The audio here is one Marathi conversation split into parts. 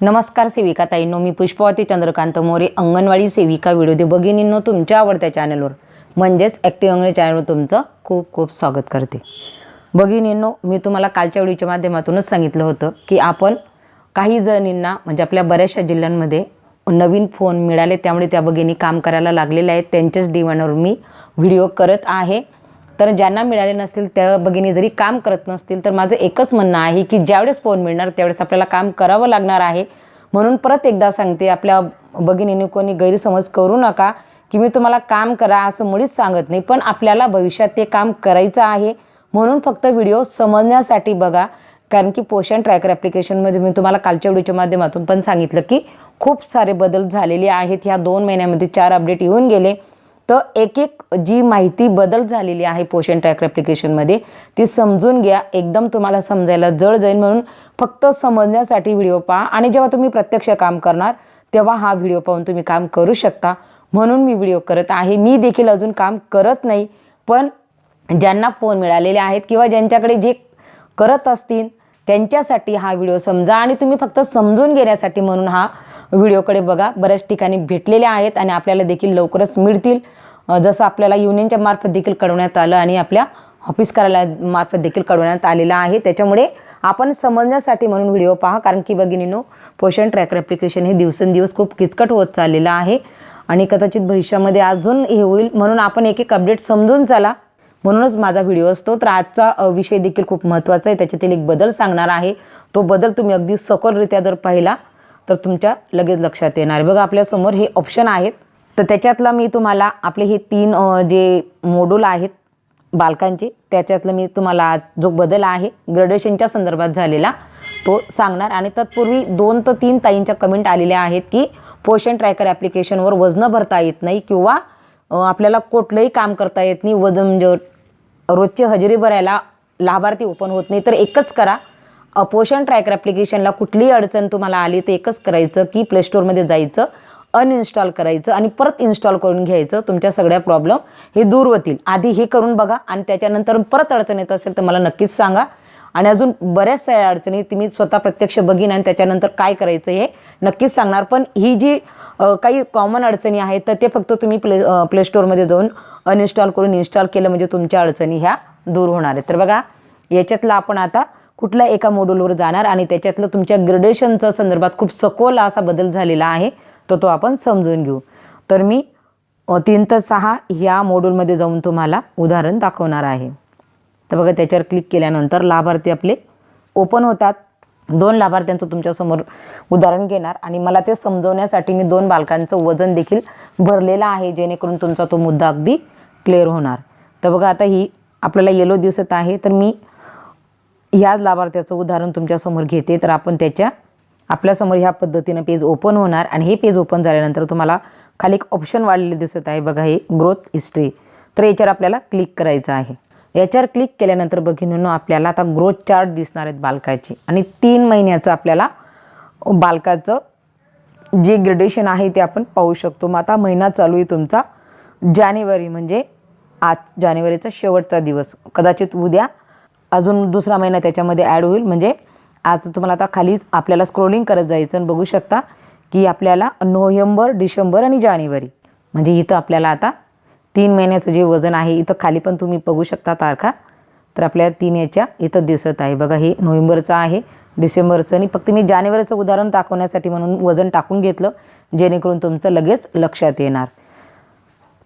नमस्कार सेविका ताईंनो मी पुष्पवती चंद्रकांत मोरे अंगणवाडी सेविका व्हिडिओ दे भगिनींनो तुमच्या आवडत्या चॅनलवर म्हणजेच ॲक्टिव्ह अंगणी चॅनलवर तुमचं खूप खूप स्वागत करते. भगिनींनो मी तुम्हाला कालच्या व्हिडिओच्या माध्यमातूनच सांगितलं होतं की आपण काही जणींना म्हणजे आपल्या बऱ्याचशा जिल्ह्यांमध्ये नवीन फोन मिळाले त्यामुळे त्या भगिनी काम करायला लागलेल्या आहेत. त्यांच्याच डिमांडवर मी व्हिडिओ करत आहे. तर ज्यांना मिळाले नसतील त्या भगिनी जरी काम करत नसतील तर माझं एकच म्हणणं आहे की ज्यावेळेस फोन मिळणार त्यावेळेस आपल्याला काम करावं लागणार आहे. म्हणून परत एकदा सांगते आपल्या भगिनीने कोणी गैरसमज करू नका की मी तुम्हाला काम करा असं मुळीच सांगत नाही पण आपल्याला भविष्यात ते काम करायचं आहे. म्हणून फक्त व्हिडिओ समजण्यासाठी बघा कारण की पोषण ट्रॅकर ॲप्लिकेशनमध्ये मी तुम्हाला कालच्या व्हिडिओच्या माध्यमातून पण सांगितलं की खूप सारे बदल झालेले आहेत. ह्या दोन महिन्यामध्ये चार अपडेट येऊन गेले. तर एक एक जी माहिती बदल झालेली आहे पोषण ट्रॅकर ॲप्लिकेशनमध्ये ती समजून घ्या. एकदम तुम्हाला समजायला जड जाईल म्हणून फक्त समजण्यासाठी व्हिडिओ पहा. आणि जेव्हा तुम्ही प्रत्यक्ष काम करणार तेव्हा हा व्हिडिओ पाहून तुम्ही काम करू शकता. म्हणून मी व्हिडिओ करत आहे. मी देखील अजून काम करत नाही पण ज्यांना फोन मिळालेले आहेत किंवा ज्यांच्याकडे जे करत असतील त्यांच्यासाठी हा व्हिडिओ समजा. आणि तुम्ही फक्त समजून घेण्यासाठी म्हणून हा व्हिडिओकडे बघा. बऱ्याच ठिकाणी भेटलेले आहेत आणि आपल्याला देखील लवकरच मिळतील. जसं आपल्याला युनियनच्या मार्फत देखील कळवण्यात आलं आणि आपल्या ऑफिस कार्यालयामार्फत देखील कळवण्यात आलेलं आहे. त्याच्यामुळे आपण समजण्यासाठी म्हणून व्हिडिओ पहा कारण की भगिनीनो पोषण ट्रॅकर ॲप्लिकेशन हे दिवसेंदिवस खूप किचकट होत चाललेलं आहे. आणि कदाचित भविष्यामध्ये अजून हे होईल म्हणून आपण एक एक अपडेट समजून चला. म्हणूनच माझा व्हिडिओ असतो तर आजचा विषय देखील खूप महत्त्वाचा आहे. त्याच्यातील एक बदल सांगणार आहे. तो बदल तुम्ही अगदी सखोलरित्या जर पाहिला तर तुमच्या लगेच लक्षात येणार. बघा आपल्यासमोर हे ऑप्शन आहेत. तर त्याच्यातला मी तुम्हाला आपले हे तीन जे मोडूल आहेत बालकांचे त्याच्यातलं मी तुम्हाला आज जो बदल आहे ग्रॅड्युएशनच्या संदर्भात झालेला तो सांगणार. आणि तत्पूर्वी दोन तर तीन ताईंच्या कमेंट आलेल्या आहेत की पोषण ट्रॅकर ॲप्लिकेशनवर वजनं भरता येत नाही किंवा आपल्याला कुठलंही काम करता येत नाही वजन म्हणजे रोजची हजेरी भरायला लाभार्थी ओपन होत नाही तर एकच करा. पोषण ट्रॅकर ॲप्लिकेशनला कुठलीही अडचण तुम्हाला आली तर एकच करायचं की प्लेस्टोअरमध्ये जायचं. अनइन्स्टॉल करायचं आणि परत इन्स्टॉल करून घ्यायचं तुमच्या सगळ्या प्रॉब्लेम हे दूर होतील. आधी हे करून बघा आणि त्याच्यानंतर परत अडचण येत असेल तर मला नक्कीच सांगा. आणि अजून बऱ्याचशा अडचणी तुम्ही स्वतः प्रत्यक्ष बघीन आणि त्याच्यानंतर काय करायचं हे नक्कीच सांगणार. पण ही जी काही कॉमन अडचणी आहेत तर ते फक्त तुम्ही प्ले प्ले स्टोअरमध्ये जाऊन अनइन्स्टॉल करून इन्स्टॉल केलं म्हणजे तुमच्या अडचणी ह्या दूर होणार आहेत. तर बघा याच्यातलं आपण आता कुठल्या एका मॉड्यूलवर जाणार आणि त्याच्यातलं तुमच्या ग्रेडेशनच्या संदर्भात खूप सखोल असा बदल झालेला आहे. तो तो आपण समजून घेऊ. तर मी तीन तर सहा ह्या मॉड्यूलमध्ये जाऊन तुम्हाला उदाहरण दाखवणार आहे. तर बघा त्याच्यावर क्लिक केल्यानंतर लाभार्थी आपले ओपन होतात. दोन लाभार्थ्यांचं तुमच्यासमोर उदाहरण घेणार आणि मला ते समजवण्यासाठी मी दोन बालकांचं वजन देखील भरलेलं आहे जेणेकरून तुमचा तो मुद्दा अगदी क्लिअर होणार. तर बघा आता ही आपल्याला येलो दिसत आहे. तर मी ह्याच लाभार्थ्याचं उदाहरण तुमच्यासमोर घेते. तर आपण त्याच्या आपल्यासमोर ह्या पद्धतीनं पेज ओपन होणार आणि हे पेज ओपन झाल्यानंतर तुम्हाला खाली एक ऑप्शन वाढलेले दिसत आहे. बघा हे ग्रोथ हिस्ट्री. तर याच्यावर आपल्याला क्लिक करायचं आहे. याच्यावर क्लिक केल्यानंतर बघिनीनो आपल्याला आता ग्रोथ चार्ट दिसणार आहेत बालकाची. आणि तीन महिन्याचं आपल्याला बालकाचं जे ग्रेडेशन आहे ते आपण पाहू शकतो. मग आता महिना चालू आहे तुमचा. जानेवारी म्हणजे आज जानेवारीचा शेवटचा दिवस. कदाचित उद्या अजून दुसरा महिना त्याच्यामध्ये ॲड होईल. म्हणजे आज तुम्हाला आता खालीच आपल्याला स्क्रोलिंग करत जायचं आणि बघू शकता की आपल्याला नोव्हेंबर डिसेंबर आणि जानेवारी म्हणजे इथं आपल्याला आता तीन महिन्याचं जे वजन आहे इथं खाली पण तुम्ही बघू शकता तारखा. तर आपल्या तीन याच्या इथं दिसत आहे. बघा हे नोव्हेंबरचं आहे डिसेंबरचं आणि फक्त मी जानेवारीचं उदाहरण दाखवण्यासाठी म्हणून वजन टाकून घेतलं जेणेकरून तुमचं लगेच लक्षात येणार.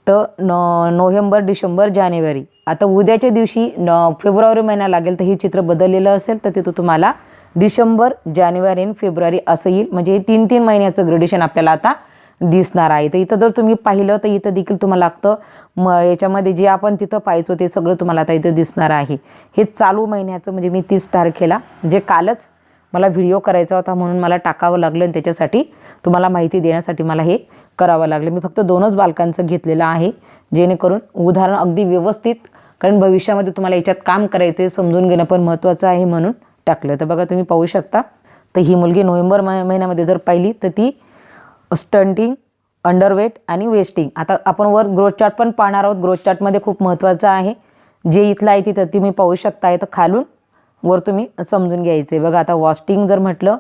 तर नो नोव्हेंबर डिसेंबर जानेवारी. आता उद्याच्या दिवशी न फेब्रुवारी महिना लागेल तर हे चित्र बदललेलं असेल तर तिथं तुम्हाला डिसेंबर जानेवारी आणि फेब्रुवारी असं येईल. म्हणजे हे तीन तीन महिन्याचं ग्रेडेशन आपल्याला आता दिसणार आहे. तर इथं जर तुम्ही पाहिलं तर इथं देखील तुम्हाला लागतं म याच्यामध्ये जे आपण तिथं पाहायचो ते सगळं तुम्हाला आता इथं दिसणार आहे. हे चालू महिन्याचं म्हणजे मी तीस तारखेला जे कालच मला व्हिडिओ करायचा होता म्हणून मला टाकावं लागलं आणि त्याच्यासाठी तुम्हाला माहिती देण्यासाठी मला हे करावं लागलं. मी फक्त दोनच बालकांचं घेतलेलं आहे जेणेकरून उदाहरण अगदी व्यवस्थित कारण भविष्यामध्ये तुम्हाला याच्यात काम करायचं आहे समजून घेणं पण महत्त्वाचं आहे म्हणून टाकलं. तर बघा तुम्ही पाहू शकता. तर ही मुलगी नोव्हेंबर महिन्यामध्ये जर पाहिली तर ती स्टंटिंग अंडरवेट आणि वेस्टिंग आता आपण वर ग्रोथ चार्ट पण पाहणार आहोत. ग्रोथ चार्टमध्ये खूप महत्त्वाचं आहे. जे इथलं आहे तिथं तुम्ही पाहू शकता तर खालून वर तुम्ही समजून घ्यायचं आहे बघा आता वॉस्टिंग जर म्हटलं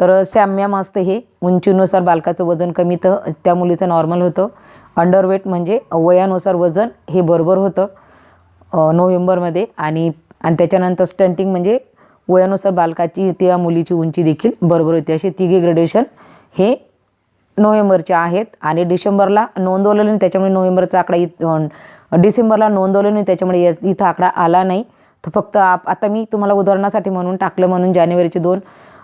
तर सॅम्यम असतं हे उंचीनुसार बालकाचं वजन कमी तर त्या मुलीचं नॉर्मल होतं. अंडरवेट म्हणजे वयानुसार वजन हे बरोबर होतं नोव्हेंबरमध्ये. आणि आणि त्याच्यानंतर स्टंटिंग म्हणजे वयानुसार बालकाची त्या मुलीची उंची देखील बरोबर होती. असे तिघे ग्रेडेशन हे नोव्हेंबरचे आहेत. आणि डिसेंबरला नोंदवलेलं नाही त्याच्यामुळे नोव्हेंबरचा आकडा इ डिसेंबरला नोंदवलं नाही त्याच्यामुळे इथं आकडा आला नाही. तर फक्त आप आता मी तुम्हाला उदाहरणासाठी म्हणून टाकलं म्हणून जानेवारीचे दोन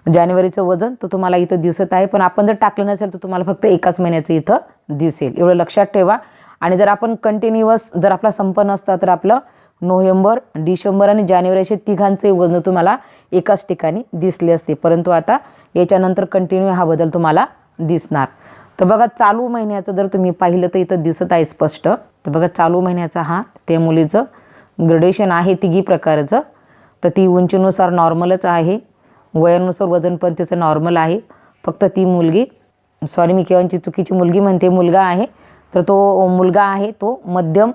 जानेवारीचं वजन तर तुम्हाला इथं दिसत आहे. पण आपण जर टाकलं नसेल तर तुम्हाला फक्त एकाच महिन्याचं इथं दिसेल. एवढं लक्षात ठेवा. आणि जर आपण कंटिन्युअस जर आपला संप नसता तर आपलं नोव्हेंबर डिसेंबर आणि जानेवारी असे तिघांचे वजन तुम्हाला एकाच ठिकाणी दिसले असते. परंतु आता याच्यानंतर कंटिन्यू हा बदल तुम्हाला दिसणार. तर बघा चालू महिन्याचं जर तुम्ही पाहिलं तर इथं दिसत आहे स्पष्ट. तर बघा चालू महिन्याचा हा त्या मुलीचं ग्रेडेशन आहे तिघी प्रकारचं. तर ती उंचीनुसार नॉर्मलच आहे. वयानुसार वजन पण त्याचं नॉर्मल आहे. फक्त ती मुलगी सॉरी मी केव्हाची चुकीची मुलगी म्हणते मुलगा आहे. तर तो मुलगा आहे तो मध्यम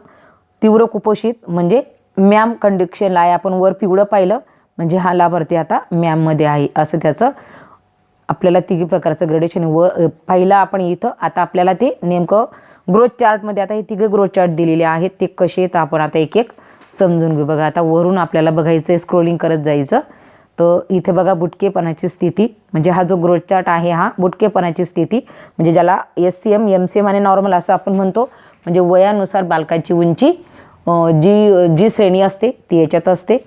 तीव्र कुपोषित म्हणजे मॅम कंडिक्शनला आहे. आपण वर पिवळं पाहिलं म्हणजे हा लाभार्थी आता मॅममध्ये आहे असं त्याचं आपल्याला तिघी प्रकारचं ग्रेडेशन व पाहिलं आपण इथं आता आपल्याला ते नेमकं ग्रोथ चार्टमध्ये आता हे तिघे ग्रोथ चार्ट दिलेले आहेत. ते कसे आहेत आपण आता एक एक समजून घेऊ. बघा आता वरून आपल्याला बघायचं आहे स्क्रोलिंग करत जायचं. तर इथे बघा बुटकेपणाची स्थिती म्हणजे हा जो ग्रोथ चार्ट आहे हा बुटकेपणाची स्थिती म्हणजे ज्याला S C M M C M आणि नॉर्मल असं आपण म्हणतो म्हणजे वयानुसार बालकाची उंची जी जी श्रेणी असते ती याच्यात असते.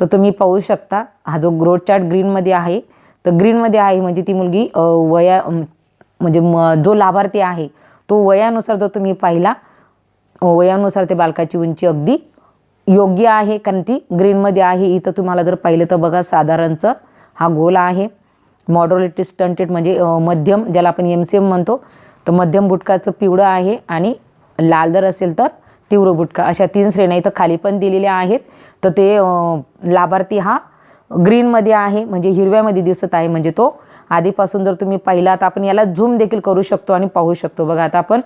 तर तुम्ही पाहू शकता हा जो ग्रोथ चार्ट ग्रीनमध्ये आहे तर ग्रीनमध्ये आहे म्हणजे ती मुलगी वया म्हणजे म जो लाभार्थी आहे तो वयानुसार जर तुम्ही पाहिला वयानुसार ते बालकाची उंची अगदी योग्य आहे कारण ती ग्रीनमध्ये आहे. इथं तुम्हाला जर पाहिलं तर बघा साधारणचं हा गोल आहे. मॉडरेटली स्टंटेड म्हणजे मध्यम ज्याला आपण एम सी एम म्हणतो. तर मध्यम बुटकाचं पिवळं आहे आणि लाल जर असेल तर तीव्र बुटका. अशा तीन श्रेण्या इथं खाली पण दिलेल्या आहेत. तर ते लाभार्थी हा ग्रीनमध्ये आहे म्हणजे हिरव्यामध्ये दिसत आहे म्हणजे तो आधीपासून जर तुम्ही पाहिला तर आपण याला झूम देखील करू शकतो आणि पाहू शकतो. बघा आता आपण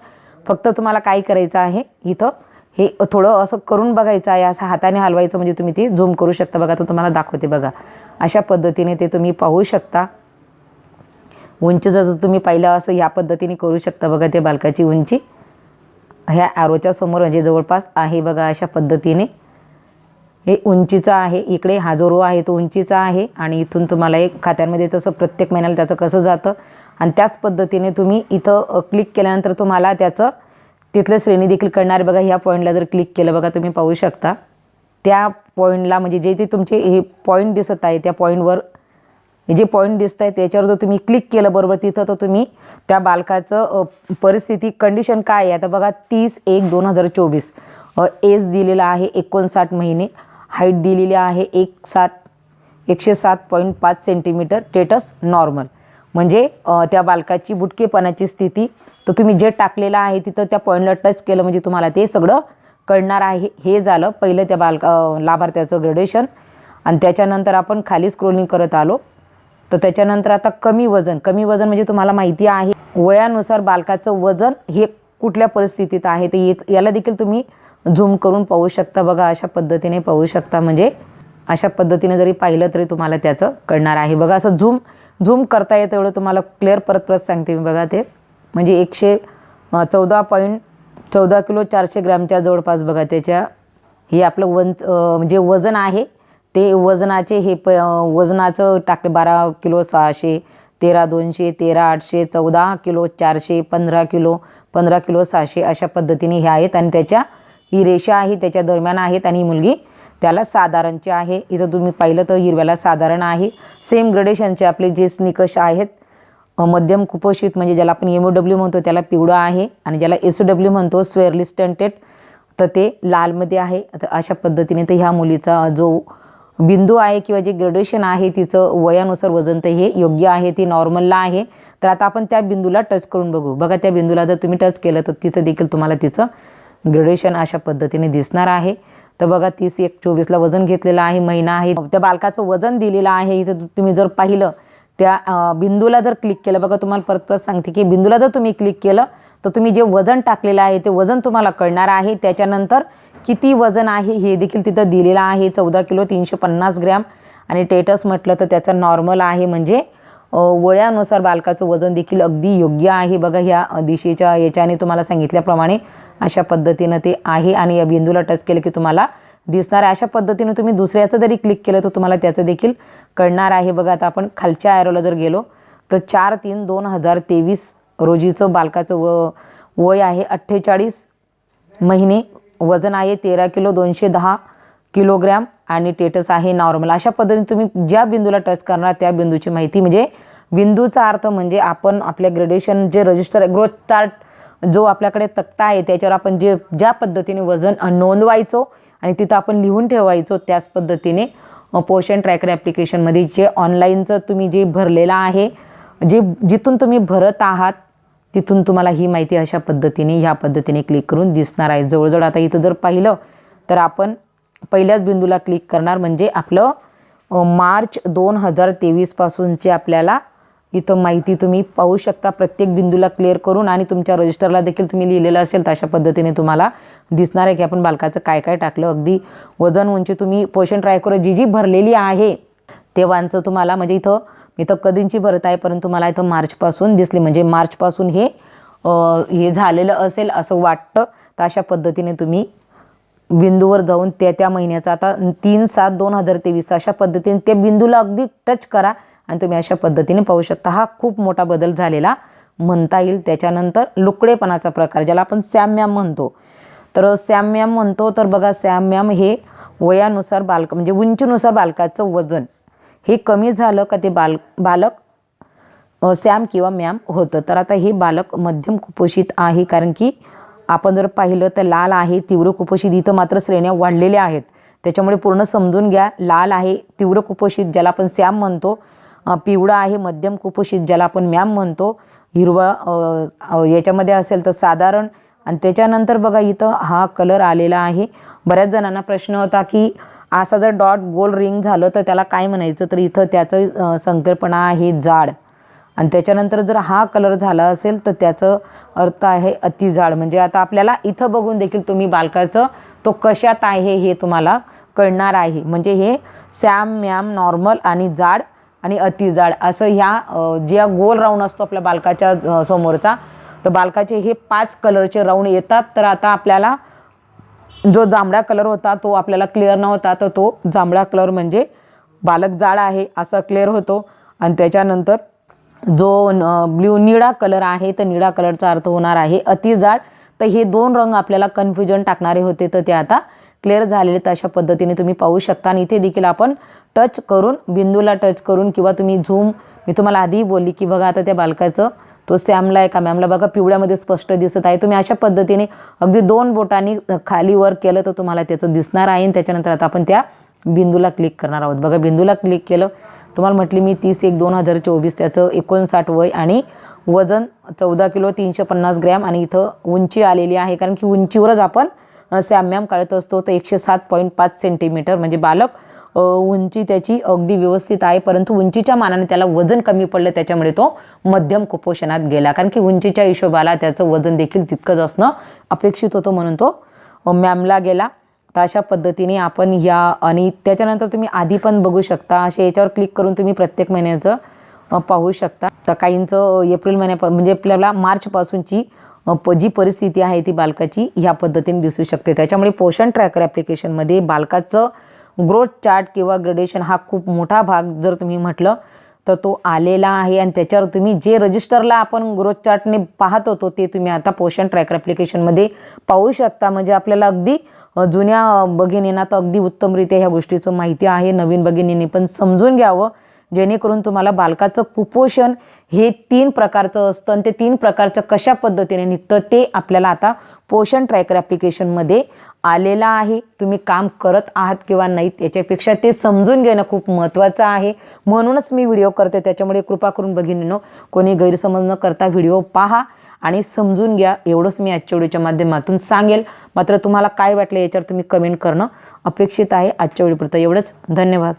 फक्त तुम्हाला काय करायचं आहे इथं हे थोडं असं करून बघायचं आहे असं हाताने हलवायचं म्हणजे तुम्ही ते झूम करू शकता बघा तो तुम्हाला दाखवते बघा. अशा पद्धतीने ते तुम्ही पाहू शकता. उंची जर तुम्ही पाहिलं असं ह्या पद्धतीने करू शकता बघा ते बालकाची उंची. ह्या ॲरोच्या समोर म्हणजे जवळपास आहे बघा अशा पद्धतीने. हे उंचीचा आहे इकडे हा जो रो आहे तो उंचीचा आहे आणि इथून तुम्हाला एक खात्यांमध्ये तसं प्रत्येक महिन्याला त्याचं कसं जातं. आणि त्याच पद्धतीने तुम्ही इथं क्लिक केल्यानंतर तुम्हाला त्याचं तिथलं श्रेणी देखील कळणार. बघा ह्या पॉईंटला जर क्लिक केलं बघा तुम्ही पाहू शकता. त्या पॉईंटला म्हणजे जे जे तुमचे हे पॉईंट दिसत आहे त्या पॉईंटवर जे पॉईंट दिसत आहे त्याच्यावर जर तुम्ही क्लिक केलं बरोबर तिथं तर तुम्ही त्या बालकाचं परिस्थिती कंडिशन काय आहे? आता बघा तीस एक दोन हजार चोवीस. एज दिलेला आहे एकोणसाठ महिने. हाईट दिलेली आहे एक साठ एकशे सात पॉईंट पाच सेंटीमीटर टेटस नॉर्मल म्हणजे त्या बालकाची बुटकेपणाची स्थिती तर तुम्ही जे टाकलेलं आहे तिथं त्या पॉईंटला टच केलं म्हणजे तुम्हाला ते सगळं कळणार आहे. हे झालं पहिलं त्या बालका लाभार्थ्याचं ग्रेडेशन. आणि त्याच्यानंतर आपण खाली स्क्रोलिंग करत आलो. तर त्याच्यानंतर आता कमी वजन कमी वजन म्हणजे तुम्हाला माहिती आहे वयानुसार बालकाचं वजन हे कुठल्या परिस्थितीत आहे ते येत याला देखील तुम्ही झूम करून पाहू शकता बघा अशा पद्धतीने पाहू शकता. म्हणजे अशा पद्धतीने जरी पाहिलं तरी तुम्हाला त्याचं कळणार आहे. बघा असं झूम झूम करता येतं एवढं तुम्हाला क्लिअर परत परत सांगते मी. बघा ते. म्हणजे एकशे चौदा पॉईंट चौदा किलो चारशे ग्रॅमच्या जवळपास बघा त्याच्या. हे आपलं वन म्हणजे वजन आहे. ते वजनाचे हे प वजनाचं टाकले बारा किलो सहाशे तेरा दोनशे तेरा आठशे चौदा किलो चारशे पंधरा किलो पंधरा किलो सहाशे अशा पद्धतीने हे आहेत. आणि त्याच्या ही रेषा आहे त्याच्या दरम्यान आहेत. आणि ही मुलगी त्याला साधारणचे आहे. इथं तुम्ही पाहिलं तर हिरव्याला साधारण आहे. सेम ग्रेडेशनचे आपले जे निकष आहेत मध्यम कुपोषित म्हणजे ज्याला आपण एम ओ डब्ल्यू म्हणतो त्याला पिवळं आहे आणि ज्याला एस डब्ल्यू म्हणतो स्वेअरली स्टंटेड तर ते लालमध्ये आहे. तर अशा पद्धतीने तर ह्या मुलीचा जो बिंदू आहे किंवा जे ग्रेडेशन आहे तिचं वयानुसार वजन तर हे योग्य आहे ती नॉर्मलला आहे. तर आता आपण त्या बिंदूला टच करून बघू. बघा त्या बिंदूला जर तुम्ही टच केलं तर तिथं देखील तुम्हाला तिचं ग्रेड्युएशन अशा पद्धतीने दिसणार आहे. तर बघा तीस एक चोवीसला वजन घेतलेलं आहे महिना आहे. त्या बालकाचं वजन दिलेलं आहे. इथं तुम्ही जर पाहिलं त्या बिंदूला जर क्लिक केलं बघा तुम्हाला परत परत सांगते की बिंदूला जर तुम्ही क्लिक केलं तर तुम्ही जे वजन टाकलेलं आहे ते वजन तुम्हाला कळणार आहे. त्याच्यानंतर किती वजन आहे हे देखील तिथं दिलेलं आहे. चौदा किलो तीनशे पन्नास ग्रॅम. आणि टेटस म्हटलं तर त्याचं नॉर्मल आहे म्हणजे वयानुसार बालकाचं वजन देखील अगदी योग्य आहे. बघा ह्या दिशेच्या याच्याने तुम्हाला सांगितल्याप्रमाणे अशा पद्धतीनं ते आहे आणि या बिंदूला टच केलं की तुम्हाला दिसणार आहे. अशा पद्धतीनं तुम्ही दुसऱ्याचं जरी क्लिक केलं तर तुम्हाला त्याचं देखील कळणार आहे. बघा आता आपण खालच्या ॲरोला जर गेलो तर चार तीन दोन हजार तेवीस रोजीचं बालकाचं व वय आहे अठ्ठेचाळीस महिने. वजन आहे तेरा किलो दोनशे दहा. किलोग्रॅम आणि टेटस आहे नॉर्मल. अशा पद्धतीने तुम्ही ज्या बिंदूला टच करणार त्या बिंदूची माहिती म्हणजे बिंदूचा अर्थ म्हणजे आपण आपल्या ग्रेड्युएशन जे रजिस्टर ग्रोथ चार्ट जो आपल्याकडे तक्ता आहे त्याच्यावर आपण जे ज्या पद्धतीने वजन नोंदवायचो आणि तिथं आपण लिहून ठेवायचो त्याच पद्धतीने पोषण ट्रॅकर ॲप्लिकेशनमध्ये जे ऑनलाईनचं तुम्ही जे भरलेलं आहे जे जिथून तुम्ही भरत आहात तिथून तुम्हाला ही माहिती अशा पद्धतीने ह्या पद्धतीने क्लिक करून दिसणार आहे. जवळजवळ आता इथं जर पाहिलं तर आपण पहिल्याच बिंदूला क्लिक करणार म्हणजे आपलं मार्च दोन हजार तेवीसपासूनचे आपल्याला इथं माहिती तुम्ही पाहू शकता. प्रत्येक बिंदूला क्लिअर करून आणि तुमच्या रजिस्टरला देखील तुम्ही लिहिलेलं असेल तर अशा पद्धतीने तुम्हाला दिसणार आहे की आपण बालकाचं काय काय टाकलं. अगदी वजन उंची तुम्ही पोषण ट्रायकोर जी जी भरलेली आहे तेव्हाचं तुम्हाला म्हणजे इथं मी तर कधींची भरत आहे परंतु मला इथं मार्चपासून दिसली. म्हणजे मार्चपासून हे हे झालेलं असेल असं वाटतं. तर अशा पद्धतीने तुम्ही बिंदूवर जाऊन त्या त्या महिन्याचा आता तीन सात दोन हजार तेवीस अशा पद्धतीने त्या बिंदूला अगदी टच करा आणि तुम्ही अशा पद्धतीने पाहू शकता. हा खूप मोठा बदल झालेला म्हणता येईल. त्याच्यानंतर लुकडेपणाचा प्रकार ज्याला आपण सॅम्याम म्हणतो. तर सॅम्याम म्हणतो तर बघा सॅम्याम हे वयानुसार बालक म्हणजे उंचीनुसार बालकाचं वजन. हे कमी झालं का ते बाल बालक सॅम किंवा मॅम होतं. तर आता हे बालक मध्यम कुपोषित आहे कारण की आपण जर पाहिलं तर लाल आहे तीव्र कुपोषित इथं मात्र श्रेण्या वाढलेल्या आहेत. त्याच्यामुळे पूर्ण समजून घ्या लाल आहे तीव्र कुपोषित ज्याला आपण सॅम म्हणतो पिवळं पिवळा आहे मध्यम कुपोषित ज्याला आपण मॅम म्हणतो हिरवा याच्यामध्ये असेल तर साधारण. आणि त्याच्यानंतर बघा इथं हा कलर आलेला आहे. बऱ्याच जणांना प्रश्न होता की असा जर डॉट गोल रिंग झालं तर त्याला काय म्हणायचं? तर इथं त्याचं संकल्पना आहे जाड. आणि त्याच्यानंतर जर हा कलर झाला असेल तर त्याचं अर्थ आहे अतिजाड म्हणजे आता आपल्याला इथं बघून देखील तुम्ही बालकाचं तो कशात आहे हे तुम्हाला कळणार आहे. म्हणजे हे सॅम मॅम नॉर्मल आणि जाड आणि अतिजाड असं ह्या ज्या गोल राऊंड असतो आपल्या बालकाच्या समोरचा तर बालकाचे हे पाच कलरचे राऊंड येतात. तर आता आपल्याला जो जांभळा कलर होता तो आपल्याला क्लिअर नव्हता तर तो जांभळा कलर म्हणजे बालक जाड आहे असा क्लिअर होतो. आणि त्याच्यानंतर जो ब्ल्यू निळा कलर आहे तर निळा कलरचा अर्थ होणार आहे अतिजाड. तर हे दोन रंग आपल्याला कन्फ्युजन टाकणारे होते तर ते आता क्लिअर झालेले तर अशा पद्धतीने तुम्ही पाहू शकता. आणि इथे देखील आपण टच करून बिंदूला टच करून किंवा तुम्ही झूम मी तुम्हाला आधी बोलली की बघा आता त्या बालकाचं तो सॅमला आहे का? मॅमला बघा पिवळ्यामध्ये स्पष्ट दिसत आहे. तुम्ही अशा पद्धतीने अगदी दोन बोटांनी खाली वर केलं तर तुम्हाला त्याचं दिसणार आहे. आणि त्याच्यानंतर आता आपण त्या बिंदूला क्लिक करणार आहोत. बघा बिंदूला क्लिक केलं तुम्हाला म्हटली मी तीस एक दोन हजार चोवीस त्याचं एकोणसाठ वय आणि वजन चौदा किलो तीनशे पन्नास ग्रॅम आणि इथं उंची आलेली आहे. कारण की उंचीवरच आपण सॅम्याम काढत असतो तर एकशे सात पॉईंट पाच सेंटीमीटर म्हणजे बालक उंची त्याची अगदी व्यवस्थित आहे. परंतु उंचीच्या मानाने त्याला वजन कमी पडलं त्याच्यामुळे तो मध्यम कुपोषणात गेला. कारण की उंचीच्या हिशोबाला त्याचं वजन देखील तितकंच असणं अपेक्षित होतं म्हणून तो मॅमला गेला. तर अशा पद्धतीने आपण या आणि त्याच्यानंतर तुम्ही आधी पण बघू शकता. अशा याच्यावर क्लिक करून तुम्ही प्रत्येक महिन्याचं पाहू शकता. तर काहींचं एप्रिल महिन्या म्हणजे आपल्याला मार्चपासूनची प जी परिस्थिती आहे ती बालकाची ह्या पद्धतीने दिसू शकते. त्याच्यामुळे पोषण ट्रॅकर ॲप्लिकेशनमध्ये बालकाचं ग्रोथ चार्ट किंवा ग्रेडेशन हा खूप मोठा भाग जर तुम्ही म्हटलं तर तो आलेला आहे आणि त्याच्यावर तुम्ही जे रजिस्टरला आपण ग्रोथ चार्टने पाहत होतो ते तुम्ही आता पोषण ट्रॅकर ॲप्लिकेशनमध्ये पाहू शकता. म्हणजे आपल्याला अगदी जुन्या भगिनींना तर अगदी उत्तमरित्या ह्या गोष्टीचं माहिती आहे. नवीन भगिनींनी पण समजून घ्यावं. जेणेकरून तुम्हाला बालकाचं कुपोषण हे तीन प्रकारचं असतं आणि ते तीन प्रकारचं कशा पद्धतीने निघतं ते आपल्याला आता पोषण ट्रॅकर ॲप्लिकेशनमध्ये आलेलं आहे. तुम्ही काम करत आहात किंवा नाहीत याच्यापेक्षा ते समजून घेणं खूप महत्त्वाचं आहे. म्हणूनच मी व्हिडिओ करते. त्याच्यामुळे कृपा करून बघिनीनो कोणी गैरसमज न करता व्हिडिओ पहा आणि समजून घ्या. एवढंच मी आजच्या व्हिडिओच्या माध्यमातून सांगेल. मात्र तुम्हाला काय वाटलं याच्यावर तुम्ही कमेंट करणं अपेक्षित आहे आजच्या व्हिडिओपुरतं एवढंच. धन्यवाद.